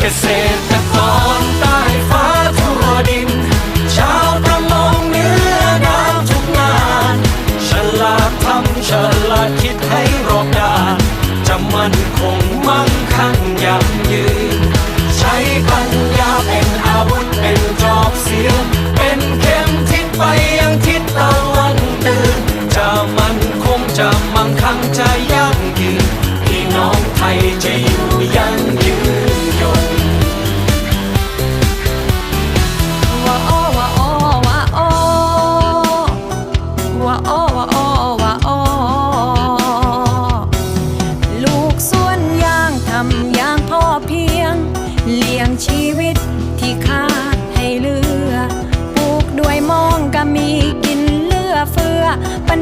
เกษตรกรใต้ฟ้าทั่วดิน ชาวประมงเหนือน้ำทุกงานฉลาดทำฉลาดคิดให้รอบด้าน จะมั่นคงมั่งคั่งยั่งยืน ใช้ปัญญาเป็นอาวุธเป็นจอบเสียงเป็นเข็มทิศไปยังทิศตะวันตื่นจะมั่นคงจะมั่งคั่งจะยั่ง เลี้ยงชีวิตที่ขาดให้เลือ ปลูกด้วยมองก็มีกินเลือเฟือปัญ